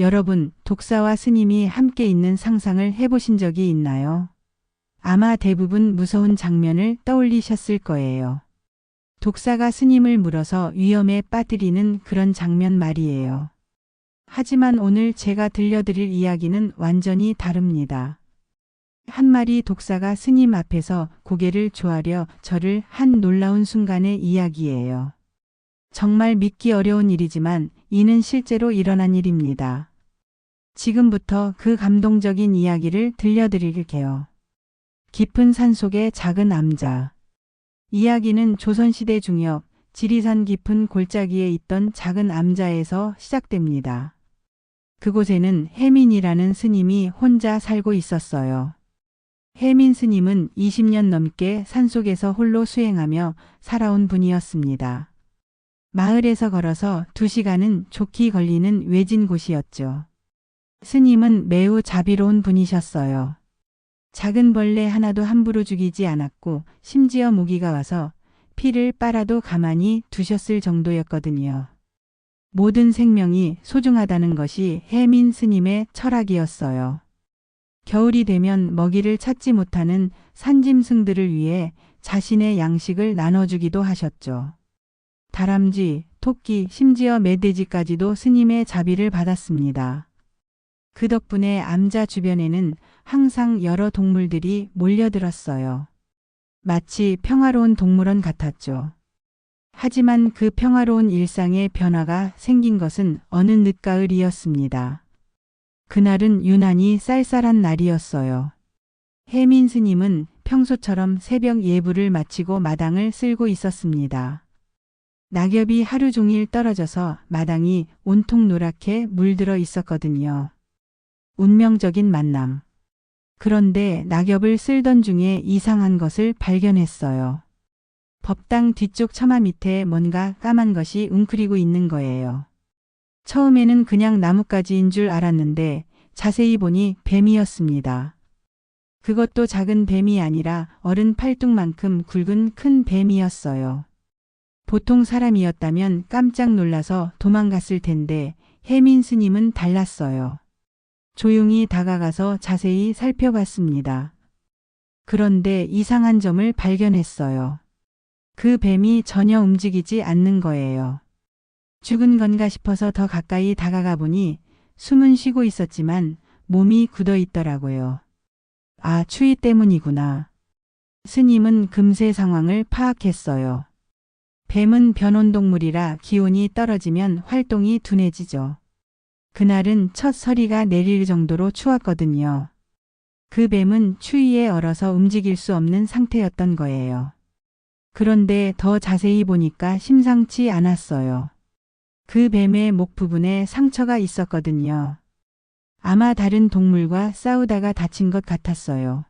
여러분, 독사와 스님이 함께 있는 상상을 해보신 적이 있나요? 아마 대부분 무서운 장면을 떠올리셨을 거예요. 독사가 스님을 물어서 위험에 빠뜨리는 그런 장면 말이에요. 하지만 오늘 제가 들려드릴 이야기는 완전히 다릅니다. 한 마리 독사가 스님 앞에서 고개를 조아려 절을 한 놀라운 순간의 이야기예요. 정말 믿기 어려운 일이지만 이는 실제로 일어난 일입니다. 지금부터 그 감동적인 이야기를 들려드릴게요. 깊은 산 속의 작은 암자. 이야기는 조선시대 중엽, 지리산 깊은 골짜기에 있던 작은 암자에서 시작됩니다. 그곳에는 혜민이라는 스님이 혼자 살고 있었어요. 혜민 스님은 20년 넘게 산속에서 홀로 수행하며 살아온 분이었습니다. 마을에서 걸어서 2시간은 좋게 걸리는 외진 곳이었죠. 스님은 매우 자비로운 분이셨어요. 작은 벌레 하나도 함부로 죽이지 않았고 심지어 모기가 와서 피를 빨아도 가만히 두셨을 정도였거든요. 모든 생명이 소중하다는 것이 해민 스님의 철학이었어요. 겨울이 되면 먹이를 찾지 못하는 산짐승들을 위해 자신의 양식을 나눠주기도 하셨죠. 다람쥐, 토끼, 심지어 멧돼지까지도 스님의 자비를 받았습니다. 그 덕분에 암자 주변에는 항상 여러 동물들이 몰려들었어요. 마치 평화로운 동물원 같았죠. 하지만 그 평화로운 일상의 변화가 생긴 것은 어느 늦가을이었습니다. 그날은 유난히 쌀쌀한 날이었어요. 혜민 스님은 평소처럼 새벽 예불을 마치고 마당을 쓸고 있었습니다. 낙엽이 하루 종일 떨어져서 마당이 온통 노랗게 물들어 있었거든요. 운명적인 만남. 그런데 낙엽을 쓸던 중에 이상한 것을 발견했어요. 법당 뒤쪽 처마 밑에 뭔가 까만 것이 웅크리고 있는 거예요. 처음에는 그냥 나뭇가지인 줄 알았는데 자세히 보니 뱀이었습니다. 그것도 작은 뱀이 아니라 어른 팔뚝만큼 굵은 큰 뱀이었어요. 보통 사람이었다면 깜짝 놀라서 도망갔을 텐데 혜민 스님은 달랐어요. 조용히 다가가서 자세히 살펴봤습니다. 그런데 이상한 점을 발견했어요. 그 뱀이 전혀 움직이지 않는 거예요. 죽은 건가 싶어서 더 가까이 다가가 보니 숨은 쉬고 있었지만 몸이 굳어 있더라고요. 아, 추위 때문이구나. 스님은 금세 상황을 파악했어요. 뱀은 변온동물이라 기온이 떨어지면 활동이 둔해지죠. 그날은 첫 서리가 내릴 정도로 추웠거든요. 그 뱀은 추위에 얼어서 움직일 수 없는 상태였던 거예요. 그런데 더 자세히 보니까 심상치 않았어요. 그 뱀의 목 부분에 상처가 있었거든요. 아마 다른 동물과 싸우다가 다친 것 같았어요.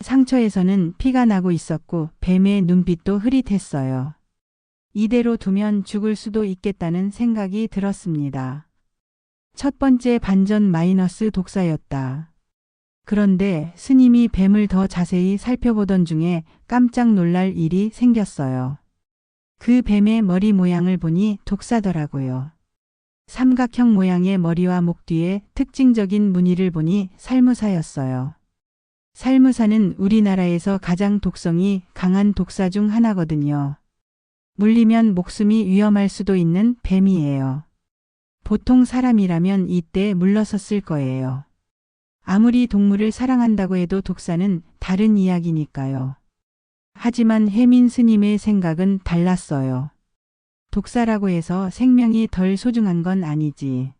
상처에서는 피가 나고 있었고 뱀의 눈빛도 흐릿했어요. 이대로 두면 죽을 수도 있겠다는 생각이 들었습니다. 첫 번째 반전 마이너스 독사였다. 그런데 스님이 뱀을 더 자세히 살펴보던 중에 깜짝 놀랄 일이 생겼어요. 그 뱀의 머리 모양을 보니 독사더라고요. 삼각형 모양의 머리와 목 뒤에 특징적인 무늬를 보니 살무사였어요. 살무사는 우리나라에서 가장 독성이 강한 독사 중 하나거든요. 물리면 목숨이 위험할 수도 있는 뱀이에요. 보통 사람이라면 이때 물러섰을 거예요. 아무리 동물을 사랑한다고 해도 독사는 다른 이야기니까요. 하지만 혜민 스님의 생각은 달랐어요. 독사라고 해서 생명이 덜 소중한 건 아니지.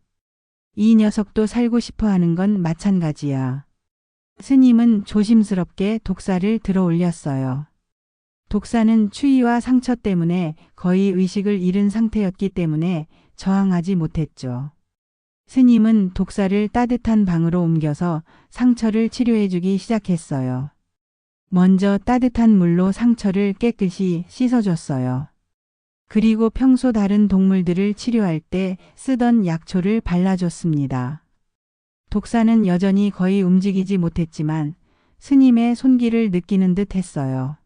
이 녀석도 살고 싶어 하는 건 마찬가지야. 스님은 조심스럽게 독사를 들어 올렸어요. 독사는 추위와 상처 때문에 거의 의식을 잃은 상태였기 때문에 저항하지 못했죠. 스님은 독사를 따뜻한 방으로 옮겨서 상처를 치료해주기 시작했어요. 먼저 따뜻한 물로 상처를 깨끗이 씻어줬어요. 그리고 평소 다른 동물들을 치료할 때 쓰던 약초를 발라줬습니다. 독사는 여전히 거의 움직이지 못했지만 스님의 손길을 느끼는 듯 했어요.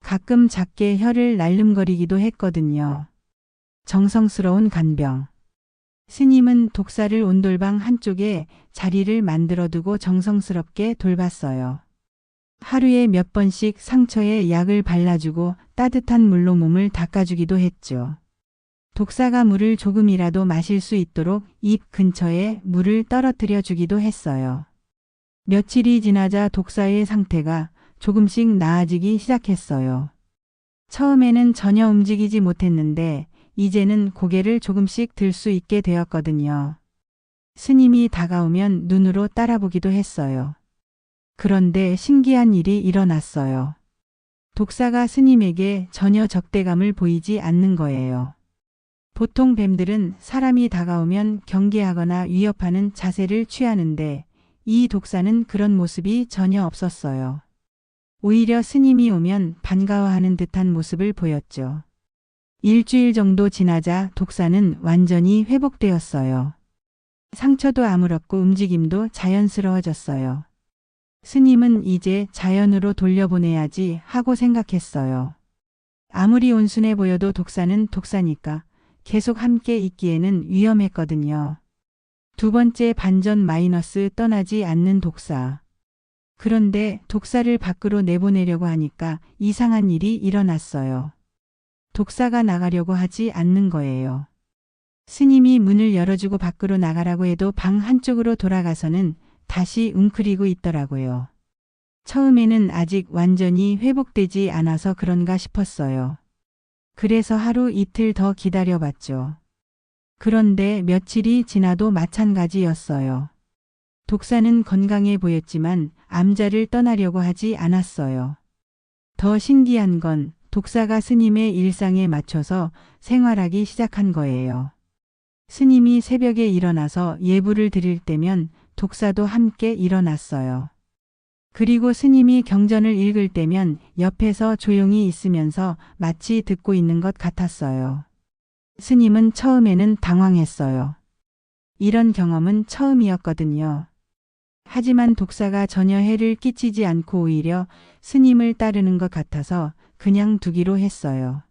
가끔 작게 혀를 날름거리기도 했거든요. 정성스러운 간병. 스님은 독사를 온돌방 한쪽에 자리를 만들어 두고 정성스럽게 돌봤어요. 하루에 몇 번씩 상처에 약을 발라주고 따뜻한 물로 몸을 닦아주기도 했죠. 독사가 물을 조금이라도 마실 수 있도록 입 근처에 물을 떨어뜨려 주기도 했어요. 며칠이 지나자 독사의 상태가 조금씩 나아지기 시작했어요. 처음에는 전혀 움직이지 못했는데 이제는 고개를 조금씩 들 수 있게 되었거든요. 스님이 다가오면 눈으로 따라보기도 했어요. 그런데 신기한 일이 일어났어요. 독사가 스님에게 전혀 적대감을 보이지 않는 거예요. 보통 뱀들은 사람이 다가오면 경계하거나 위협하는 자세를 취하는데 이 독사는 그런 모습이 전혀 없었어요. 오히려 스님이 오면 반가워하는 듯한 모습을 보였죠. 일주일 정도 지나자 독사는 완전히 회복되었어요. 상처도 아물었고 움직임도 자연스러워졌어요. 스님은 이제 자연으로 돌려보내야지 하고 생각했어요. 아무리 온순해 보여도 독사는 독사니까 계속 함께 있기에는 위험했거든요. 두 번째 반전 마이너스 떠나지 않는 독사. 그런데 독사를 밖으로 내보내려고 하니까 이상한 일이 일어났어요. 독사가 나가려고 하지 않는 거예요. 스님이 문을 열어주고 밖으로 나가라고 해도 방 한쪽으로 돌아가서는 다시 웅크리고 있더라고요. 처음에는 아직 완전히 회복되지 않아서 그런가 싶었어요. 그래서 하루 이틀 더 기다려봤죠. 그런데 며칠이 지나도 마찬가지였어요. 독사는 건강해 보였지만 암자를 떠나려고 하지 않았어요. 더 신기한 건 독사가 스님의 일상에 맞춰서 생활하기 시작한 거예요. 스님이 새벽에 일어나서 예불을 드릴 때면 독사도 함께 일어났어요. 그리고 스님이 경전을 읽을 때면 옆에서 조용히 있으면서 마치 듣고 있는 것 같았어요. 스님은 처음에는 당황했어요. 이런 경험은 처음이었거든요. 하지만 독사가 전혀 해를 끼치지 않고 오히려 스님을 따르는 것 같아서 그냥 두기로 했어요.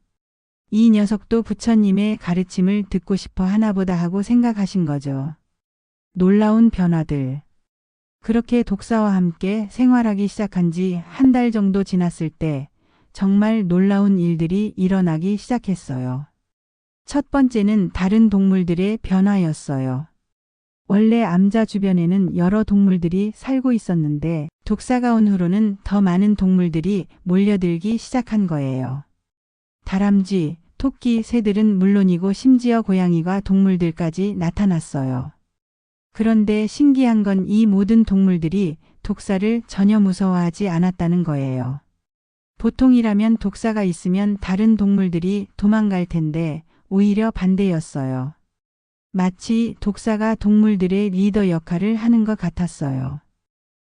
이 녀석도 부처님의 가르침을 듣고 싶어 하나보다 하고 생각하신 거죠. 놀라운 변화들. 그렇게 독사와 함께 생활하기 시작한 지 한 달 정도 지났을 때 정말 놀라운 일들이 일어나기 시작했어요. 첫 번째는 다른 동물들의 변화였어요. 원래 암자 주변에는 여러 동물들이 살고 있었는데 독사가 온 후로는 더 많은 동물들이 몰려들기 시작한 거예요. 다람쥐, 토끼, 새들은 물론이고 심지어 고양이가 동물들까지 나타났어요. 그런데 신기한 건 이 모든 동물들이 독사를 전혀 무서워하지 않았다는 거예요. 보통이라면 독사가 있으면 다른 동물들이 도망갈 텐데 오히려 반대였어요. 마치 독사가 동물들의 리더 역할을 하는 것 같았어요.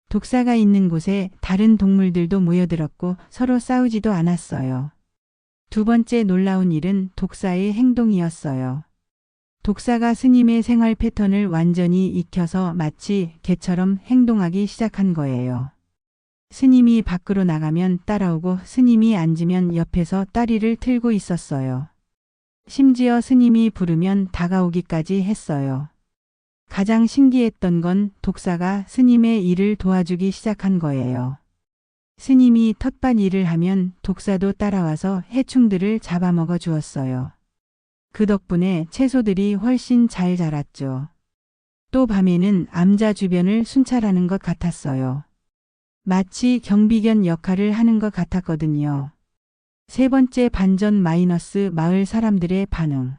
독사가 있는 곳에 다른 동물들도 모여들었고 서로 싸우지도 않았어요. 두 번째 놀라운 일은 독사의 행동이었어요. 독사가 스님의 생활 패턴을 완전히 익혀서 마치 개처럼 행동하기 시작한 거예요. 스님이 밖으로 나가면 따라오고 스님이 앉으면 옆에서 다리를 틀고 있었어요. 심지어 스님이 부르면 다가오기까지 했어요. 가장 신기했던 건 독사가 스님의 일을 도와주기 시작한 거예요. 스님이 텃밭 일을 하면 독사도 따라와서 해충들을 잡아먹어 주었어요. 그 덕분에 채소들이 훨씬 잘 자랐죠. 또 밤에는 암자 주변을 순찰하는 것 같았어요. 마치 경비견 역할을 하는 것 같았거든요. 세 번째 반전 마이너스 마을 사람들의 반응.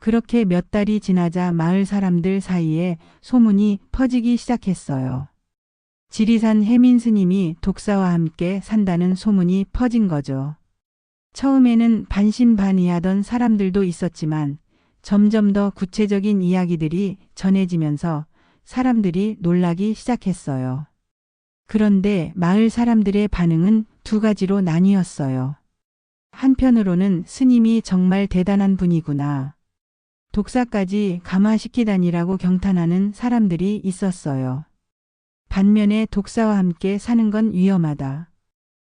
그렇게 몇 달이 지나자 마을 사람들 사이에 소문이 퍼지기 시작했어요. 지리산 해민 스님이 독사와 함께 산다는 소문이 퍼진 거죠. 처음에는 반신반의하던 사람들도 있었지만 점점 더 구체적인 이야기들이 전해지면서 사람들이 놀라기 시작했어요. 그런데 마을 사람들의 반응은 두 가지로 나뉘었어요. 한편으로는 스님이 정말 대단한 분이구나. 독사까지 감화시키다니라고 경탄하는 사람들이 있었어요. 반면에 독사와 함께 사는 건 위험하다.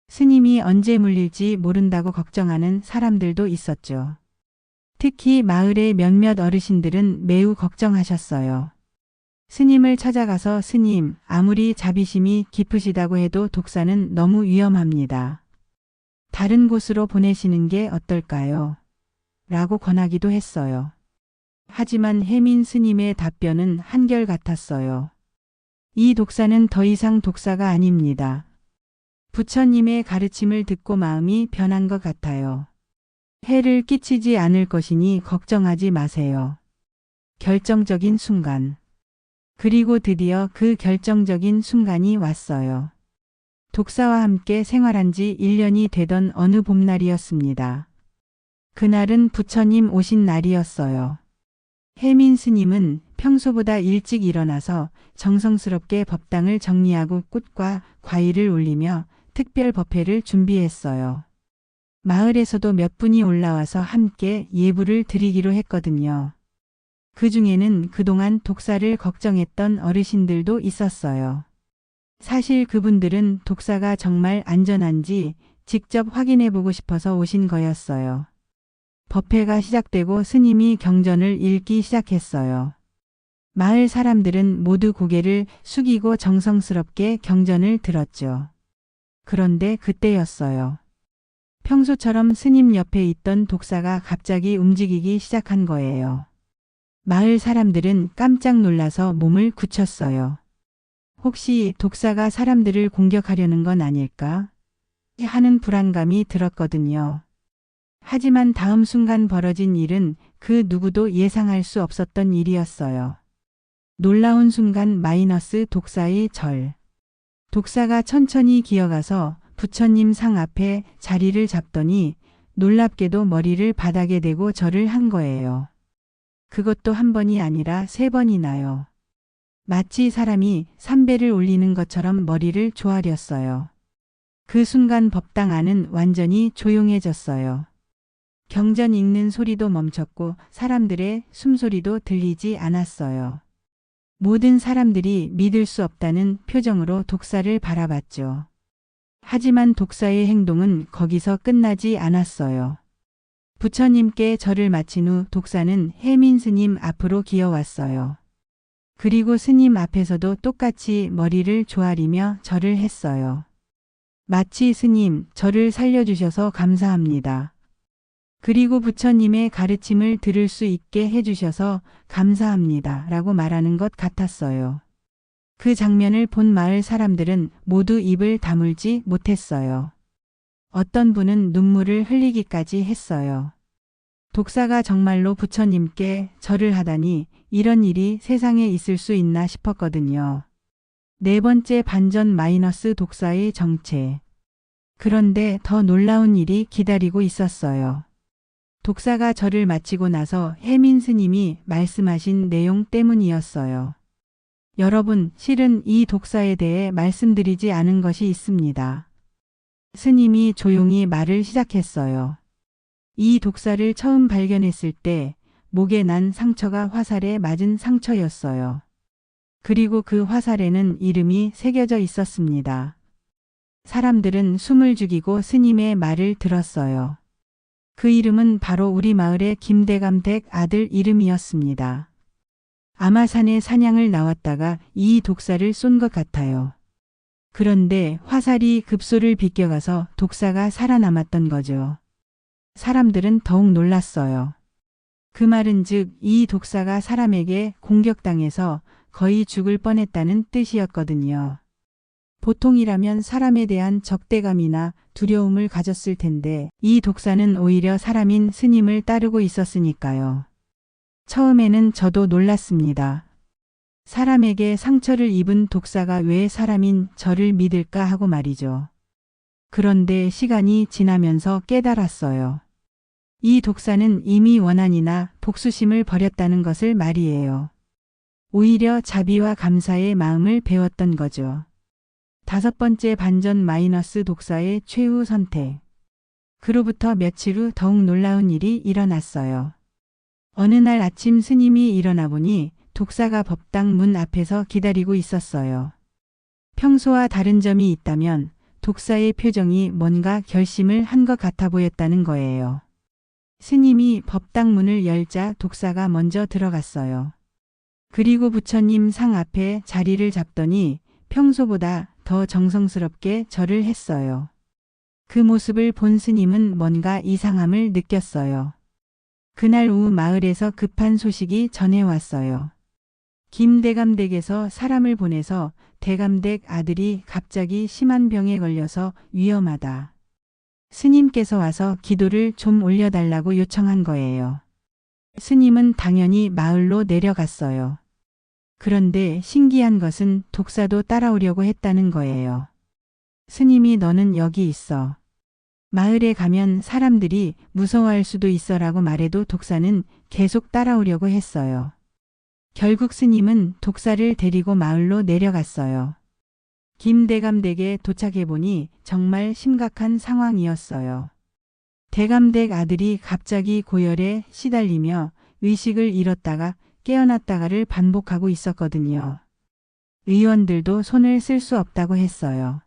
스님이 언제 물릴지 모른다고 걱정하는 사람들도 있었죠. 특히 마을의 몇몇 어르신들은 매우 걱정하셨어요. 스님을 찾아가서 스님, 아무리 자비심이 깊으시다고 해도 독사는 너무 위험합니다. 다른 곳으로 보내시는 게 어떨까요? 라고 권하기도 했어요. 하지만 혜민 스님의 답변은 한결같았어요. 이 독사는 더 이상 독사가 아닙니다. 부처님의 가르침을 듣고 마음이 변한 것 같아요. 해를 끼치지 않을 것이니 걱정하지 마세요. 결정적인 순간. 그리고 드디어 그 결정적인 순간이 왔어요. 독사와 함께 생활한 지 1년이 되던 어느 봄날이었습니다. 그날은 부처님 오신 날이었어요. 혜민 스님은 평소보다 일찍 일어나서 정성스럽게 법당을 정리하고 꽃과 과일을 올리며 특별 법회를 준비했어요. 마을에서도 몇 분이 올라와서 함께 예불을 드리기로 했거든요. 그 중에는 그동안 독사를 걱정했던 어르신들도 있었어요. 사실 그분들은 독사가 정말 안전한지 직접 확인해 보고 싶어서 오신 거였어요. 법회가 시작되고 스님이 경전을 읽기 시작했어요. 마을 사람들은 모두 고개를 숙이고 정성스럽게 경전을 들었죠. 그런데 그때였어요. 평소처럼 스님 옆에 있던 독사가 갑자기 움직이기 시작한 거예요. 마을 사람들은 깜짝 놀라서 몸을 굳혔어요. 혹시 독사가 사람들을 공격하려는 건 아닐까? 하는 불안감이 들었거든요. 하지만 다음 순간 벌어진 일은 그 누구도 예상할 수 없었던 일이었어요. 놀라운 순간 마이너스 독사의 절. 독사가 천천히 기어가서 부처님 상 앞에 자리를 잡더니 놀랍게도 머리를 바닥에 대고 절을 한 거예요. 그것도 한 번이 아니라 세 번이나요. 마치 사람이 삼배를 올리는 것처럼 머리를 조아렸어요. 그 순간 법당 안은 완전히 조용해졌어요. 경전 읽는 소리도 멈췄고 사람들의 숨소리도 들리지 않았어요. 모든 사람들이 믿을 수 없다는 표정으로 독사를 바라봤죠. 하지만 독사의 행동은 거기서 끝나지 않았어요. 부처님께 절을 마친 후 독사는 혜민 스님 앞으로 기어왔어요. 그리고 스님 앞에서도 똑같이 머리를 조아리며 절을 했어요. 마치 스님, 저를 살려주셔서 감사합니다. 그리고 부처님의 가르침을 들을 수 있게 해주셔서 감사합니다. 라고 말하는 것 같았어요. 그 장면을 본 마을 사람들은 모두 입을 다물지 못했어요. 어떤 분은 눈물을 흘리기까지 했어요. 독사가 정말로 부처님께 절을 하다니 이런 일이 세상에 있을 수 있나 싶었거든요. 네 번째 반전 마이너스 독사의 정체. 그런데 더 놀라운 일이 기다리고 있었어요. 독사가 절을 마치고 나서 혜민 스님이 말씀하신 내용 때문이었어요. 여러분, 실은 이 독사에 대해 말씀드리지 않은 것이 있습니다. 스님이 조용히 말을 시작했어요. 이 독사를 처음 발견했을 때 목에 난 상처가 화살에 맞은 상처였어요. 그리고 그 화살에는 이름이 새겨져 있었습니다. 사람들은 숨을 죽이고 스님의 말을 들었어요. 그 이름은 바로 우리 마을의 김대감 댁 아들 이름이었습니다. 아마 산에 사냥을 나왔다가 이 독사를 쏜 것 같아요. 그런데 화살이 급소를 비껴가서 독사가 살아남았던 거죠. 사람들은 더욱 놀랐어요. 그 말은 즉 이 독사가 사람에게 공격당해서 거의 죽을 뻔했다는 뜻이었거든요. 보통이라면 사람에 대한 적대감이나 두려움을 가졌을 텐데 이 독사는 오히려 사람인 스님을 따르고 있었으니까요. 처음에는 저도 놀랐습니다. 사람에게 상처를 입은 독사가 왜 사람인 저를 믿을까 하고 말이죠. 그런데 시간이 지나면서 깨달았어요. 이 독사는 이미 원한이나 복수심을 버렸다는 것을 말이에요. 오히려 자비와 감사의 마음을 배웠던 거죠. 다섯 번째 반전 마이너스 독사의 최후 선택. 그로부터 며칠 후 더욱 놀라운 일이 일어났어요. 어느 날 아침 스님이 일어나 보니 독사가 법당 문 앞에서 기다리고 있었어요. 평소와 다른 점이 있다면 독사의 표정이 뭔가 결심을 한 것 같아 보였다는 거예요. 스님이 법당 문을 열자 독사가 먼저 들어갔어요. 그리고 부처님 상 앞에 자리를 잡더니 평소보다 더 정성스럽게 절을 했어요. 그 모습을 본 스님은 뭔가 이상함을 느꼈어요. 그날 오후 마을에서 급한 소식이 전해왔어요. 김대감댁에서 사람을 보내서 대감댁 아들이 갑자기 심한 병에 걸려서 위험하다. 스님께서 와서 기도를 좀 올려달라고 요청한 거예요. 스님은 당연히 마을로 내려갔어요. 그런데 신기한 것은 독사도 따라오려고 했다는 거예요. 스님이 너는 여기 있어. 마을에 가면 사람들이 무서워할 수도 있어라고 말해도 독사는 계속 따라오려고 했어요. 결국 스님은 독사를 데리고 마을로 내려갔어요. 김대감 댁에 도착해보니 정말 심각한 상황이었어요. 대감 댁 아들이 갑자기 고열에 시달리며 의식을 잃었다가 깨어났다가를 반복하고 있었거든요. 의원들도 손을 쓸 수 없다고 했어요.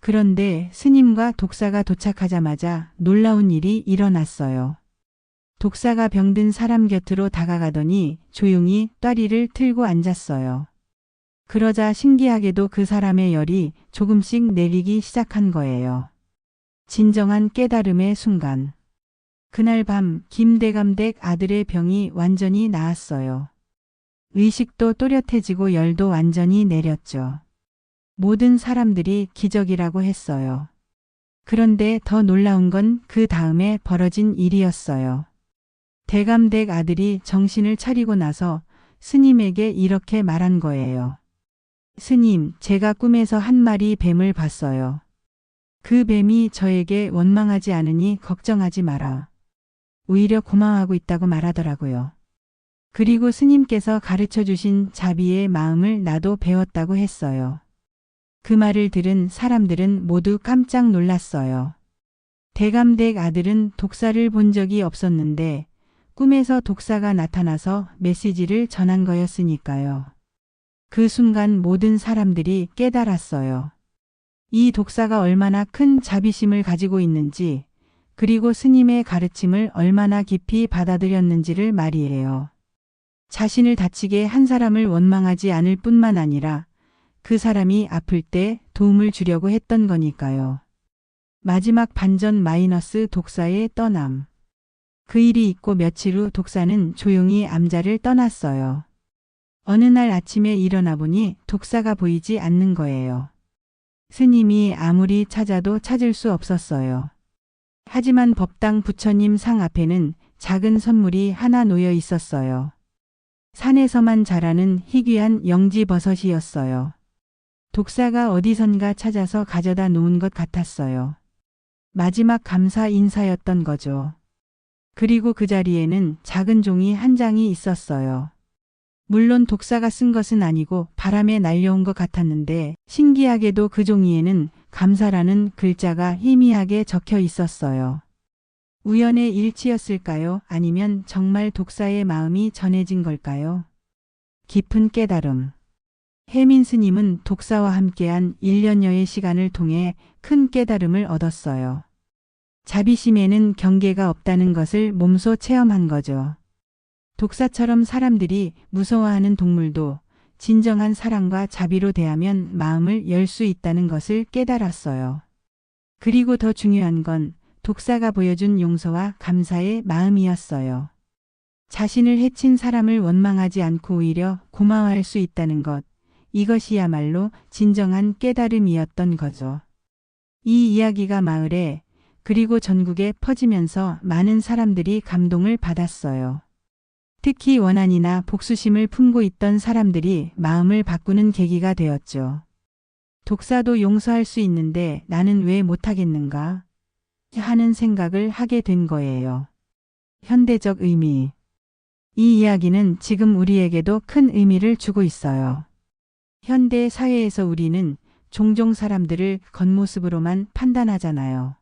그런데 스님과 독사가 도착하자마자 놀라운 일이 일어났어요. 독사가 병든 사람 곁으로 다가가더니 조용히 따리를 틀고 앉았어요. 그러자 신기하게도 그 사람의 열이 조금씩 내리기 시작한 거예요. 진정한 깨달음의 순간. 그날 밤 김대감댁 아들의 병이 완전히 나았어요. 의식도 또렷해지고 열도 완전히 내렸죠. 모든 사람들이 기적이라고 했어요. 그런데 더 놀라운 건 그 다음에 벌어진 일이었어요. 대감댁 아들이 정신을 차리고 나서 스님에게 이렇게 말한 거예요. 스님, 제가 꿈에서 한 마리 뱀을 봤어요. 그 뱀이 저에게 원망하지 않으니 걱정하지 마라. 오히려 고마워하고 있다고 말하더라고요. 그리고 스님께서 가르쳐 주신 자비의 마음을 나도 배웠다고 했어요. 그 말을 들은 사람들은 모두 깜짝 놀랐어요. 대감댁 아들은 독사를 본 적이 없었는데 꿈에서 독사가 나타나서 메시지를 전한 거였으니까요. 그 순간 모든 사람들이 깨달았어요. 이 독사가 얼마나 큰 자비심을 가지고 있는지, 그리고 스님의 가르침을 얼마나 깊이 받아들였는지를 말이에요. 자신을 다치게 한 사람을 원망하지 않을 뿐만 아니라 그 사람이 아플 때 도움을 주려고 했던 거니까요. 마지막 반전 마이너스 독사의 떠남. 그 일이 있고 며칠 후 독사는 조용히 암자를 떠났어요. 어느 날 아침에 일어나 보니 독사가 보이지 않는 거예요. 스님이 아무리 찾아도 찾을 수 없었어요. 하지만 법당 부처님 상 앞에는 작은 선물이 하나 놓여 있었어요. 산에서만 자라는 희귀한 영지 버섯이었어요. 독사가 어디선가 찾아서 가져다 놓은 것 같았어요. 마지막 감사 인사였던 거죠. 그리고 그 자리에는 작은 종이 한 장이 있었어요. 물론 독사가 쓴 것은 아니고 바람에 날려온 것 같았는데 신기하게도 그 종이에는 감사라는 글자가 희미하게 적혀 있었어요. 우연의 일치였을까요? 아니면 정말 독사의 마음이 전해진 걸까요? 깊은 깨달음. 혜민 스님은 독사와 함께한 1년여의 시간을 통해 큰 깨달음을 얻었어요. 자비심에는 경계가 없다는 것을 몸소 체험한 거죠. 독사처럼 사람들이 무서워하는 동물도 진정한 사랑과 자비로 대하면 마음을 열 수 있다는 것을 깨달았어요. 그리고 더 중요한 건 독사가 보여준 용서와 감사의 마음이었어요. 자신을 해친 사람을 원망하지 않고 오히려 고마워할 수 있다는 것, 이것이야말로 진정한 깨달음이었던 거죠. 이 이야기가 마을에 그리고 전국에 퍼지면서 많은 사람들이 감동을 받았어요. 특히 원한이나 복수심을 품고 있던 사람들이 마음을 바꾸는 계기가 되었죠. 독사도 용서할 수 있는데 나는 왜 못하겠는가? 하는 생각을 하게 된 거예요. 현대적 의미. 이 이야기는 지금 우리에게도 큰 의미를 주고 있어요. 현대 사회에서 우리는 종종 사람들을 겉모습으로만 판단하잖아요.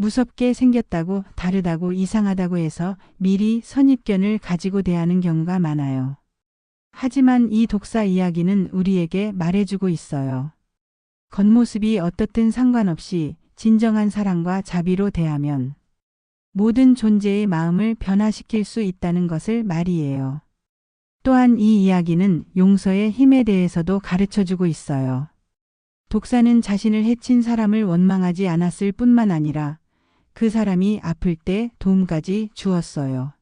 무섭게 생겼다고 다르다고 이상하다고 해서 미리 선입견을 가지고 대하는 경우가 많아요. 하지만 이 독사 이야기는 우리에게 말해주고 있어요. 겉모습이 어떻든 상관없이 진정한 사랑과 자비로 대하면 모든 존재의 마음을 변화시킬 수 있다는 것을 말이에요. 또한 이 이야기는 용서의 힘에 대해서도 가르쳐 주고 있어요. 독사는 자신을 해친 사람을 원망하지 않았을 뿐만 아니라 그 사람이 아플 때 도움까지 주었어요.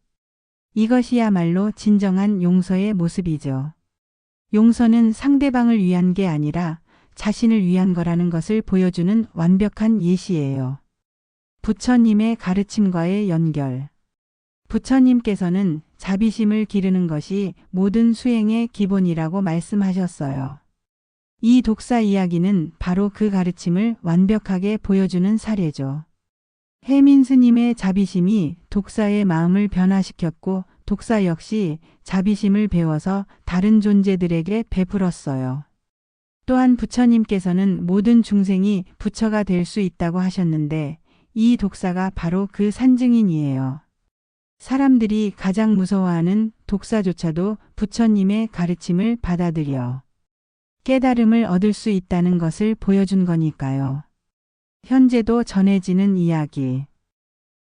이것이야말로 진정한 용서의 모습이죠. 용서는 상대방을 위한 게 아니라 자신을 위한 거라는 것을 보여주는 완벽한 예시예요. 부처님의 가르침과의 연결. 부처님께서는 자비심을 기르는 것이 모든 수행의 기본이라고 말씀하셨어요. 이 독사 이야기는 바로 그 가르침을 완벽하게 보여주는 사례죠. 혜민 스님의 자비심이 독사의 마음을 변화시켰고 독사 역시 자비심을 배워서 다른 존재들에게 베풀었어요. 또한 부처님께서는 모든 중생이 부처가 될 수 있다고 하셨는데 이 독사가 바로 그 산증인이에요. 사람들이 가장 무서워하는 독사조차도 부처님의 가르침을 받아들여 깨달음을 얻을 수 있다는 것을 보여준 거니까요. 현재도 전해지는 이야기.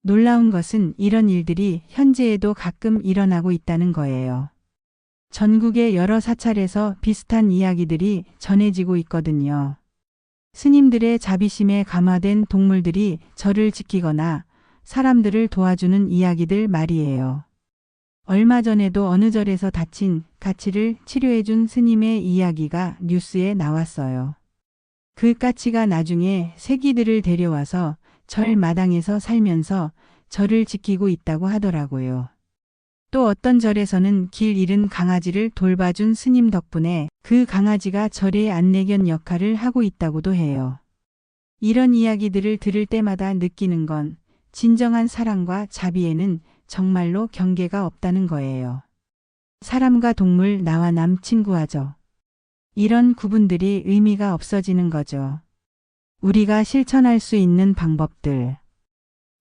놀라운 것은 이런 일들이 현재에도 가끔 일어나고 있다는 거예요. 전국의 여러 사찰에서 비슷한 이야기들이 전해지고 있거든요. 스님들의 자비심에 감화된 동물들이 저를 지키거나 사람들을 도와주는 이야기들 말이에요. 얼마 전에도 어느 절에서 다친 가치를 치료해준 스님의 이야기가 뉴스에 나왔어요. 그 까치가 나중에 새끼들을 데려와서 절 마당에서 살면서 절을 지키고 있다고 하더라고요. 또 어떤 절에서는 길 잃은 강아지를 돌봐준 스님 덕분에 그 강아지가 절의 안내견 역할을 하고 있다고도 해요. 이런 이야기들을 들을 때마다 느끼는 건 진정한 사랑과 자비에는 정말로 경계가 없다는 거예요. 사람과 동물 나와 남 친구하죠. 이런 구분들이 의미가 없어지는 거죠. 우리가 실천할 수 있는 방법들.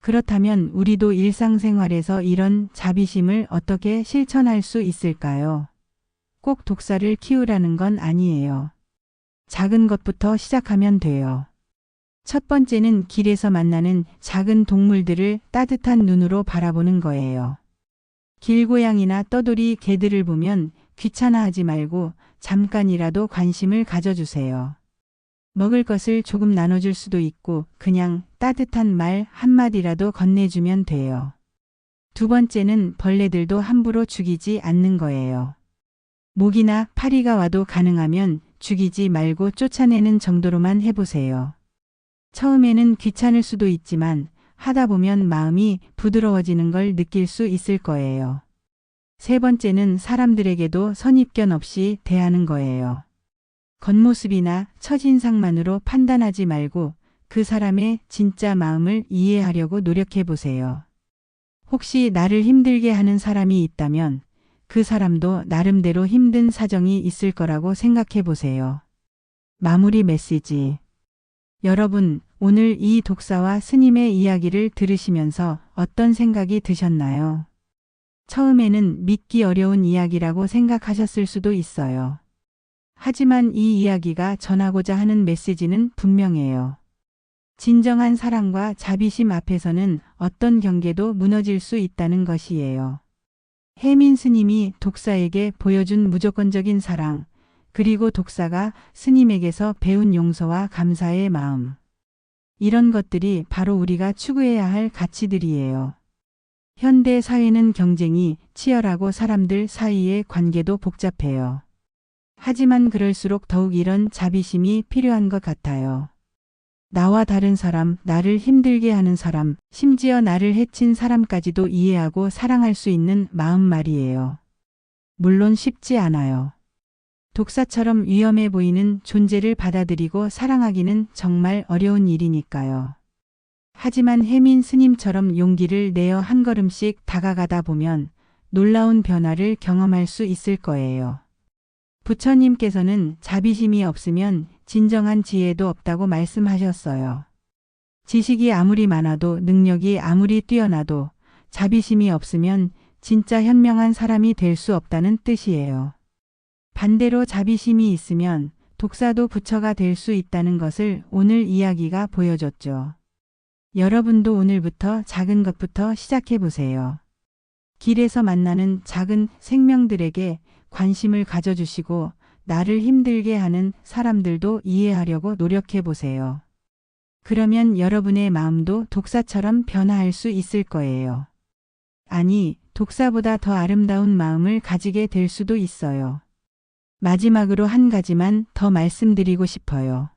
그렇다면 우리도 일상생활에서 이런 자비심을 어떻게 실천할 수 있을까요? 꼭 독사를 키우라는 건 아니에요. 작은 것부터 시작하면 돼요. 첫 번째는 길에서 만나는 작은 동물들을 따뜻한 눈으로 바라보는 거예요. 길고양이나 떠돌이 개들을 보면 귀찮아하지 말고 잠깐이라도 관심을 가져주세요. 먹을 것을 조금 나눠줄 수도 있고 그냥 따뜻한 말 한마디라도 건네주면 돼요. 두 번째는 벌레들도 함부로 죽이지 않는 거예요. 모기나 파리가 와도 가능하면 죽이지 말고 쫓아내는 정도로만 해보세요. 처음에는 귀찮을 수도 있지만 하다 보면 마음이 부드러워지는 걸 느낄 수 있을 거예요. 세 번째는 사람들에게도 선입견 없이 대하는 거예요. 겉모습이나 첫인상만으로 판단하지 말고 그 사람의 진짜 마음을 이해하려고 노력해 보세요. 혹시 나를 힘들게 하는 사람이 있다면 그 사람도 나름대로 힘든 사정이 있을 거라고 생각해 보세요. 마무리 메시지. 여러분, 오늘 이 독사와 스님의 이야기를 들으시면서 어떤 생각이 드셨나요? 처음에는 믿기 어려운 이야기라고 생각하셨을 수도 있어요. 하지만 이 이야기가 전하고자 하는 메시지는 분명해요. 진정한 사랑과 자비심 앞에서는 어떤 경계도 무너질 수 있다는 것이에요. 혜민 스님이 독사에게 보여준 무조건적인 사랑, 그리고 독사가 스님에게서 배운 용서와 감사의 마음. 이런 것들이 바로 우리가 추구해야 할 가치들이에요. 현대 사회는 경쟁이 치열하고 사람들 사이의 관계도 복잡해요. 하지만 그럴수록 더욱 이런 자비심이 필요한 것 같아요. 나와 다른 사람, 나를 힘들게 하는 사람, 심지어 나를 해친 사람까지도 이해하고 사랑할 수 있는 마음 말이에요. 물론 쉽지 않아요. 독사처럼 위험해 보이는 존재를 받아들이고 사랑하기는 정말 어려운 일이니까요. 하지만 혜민 스님처럼 용기를 내어 한 걸음씩 다가가다 보면 놀라운 변화를 경험할 수 있을 거예요. 부처님께서는 자비심이 없으면 진정한 지혜도 없다고 말씀하셨어요. 지식이 아무리 많아도 능력이 아무리 뛰어나도 자비심이 없으면 진짜 현명한 사람이 될 수 없다는 뜻이에요. 반대로 자비심이 있으면 독사도 부처가 될 수 있다는 것을 오늘 이야기가 보여줬죠. 여러분도 오늘부터 작은 것부터 시작해 보세요. 길에서 만나는 작은 생명들에게 관심을 가져주시고 나를 힘들게 하는 사람들도 이해하려고 노력해 보세요. 그러면 여러분의 마음도 독사처럼 변화할 수 있을 거예요. 아니, 독사보다 더 아름다운 마음을 가지게 될 수도 있어요. 마지막으로 한 가지만 더 말씀드리고 싶어요.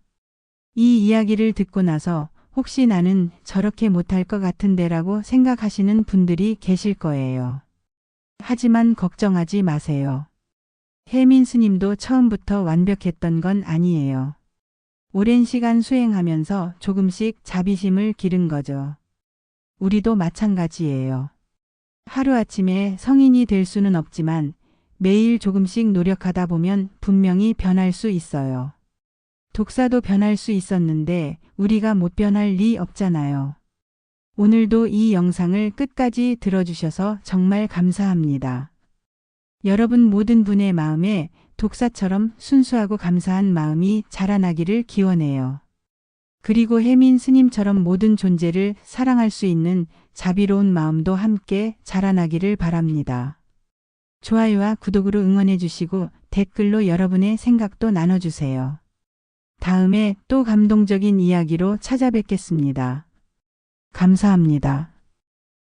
이 이야기를 듣고 나서 혹시 나는 저렇게 못할 것 같은데라고 생각하시는 분들이 계실 거예요. 하지만 걱정하지 마세요. 혜민 스님도 처음부터 완벽했던 건 아니에요. 오랜 시간 수행하면서 조금씩 자비심을 기른 거죠. 우리도 마찬가지예요. 하루아침에 성인이 될 수는 없지만 매일 조금씩 노력하다 보면 분명히 변할 수 있어요. 독사도 변할 수 있었는데 우리가 못 변할 리 없잖아요. 오늘도 이 영상을 끝까지 들어주셔서 정말 감사합니다. 여러분 모든 분의 마음에 독사처럼 순수하고 감사한 마음이 자라나기를 기원해요. 그리고 혜민 스님처럼 모든 존재를 사랑할 수 있는 자비로운 마음도 함께 자라나기를 바랍니다. 좋아요와 구독으로 응원해 주시고 댓글로 여러분의 생각도 나눠주세요. 다음에 또 감동적인 이야기로 찾아뵙겠습니다. 감사합니다.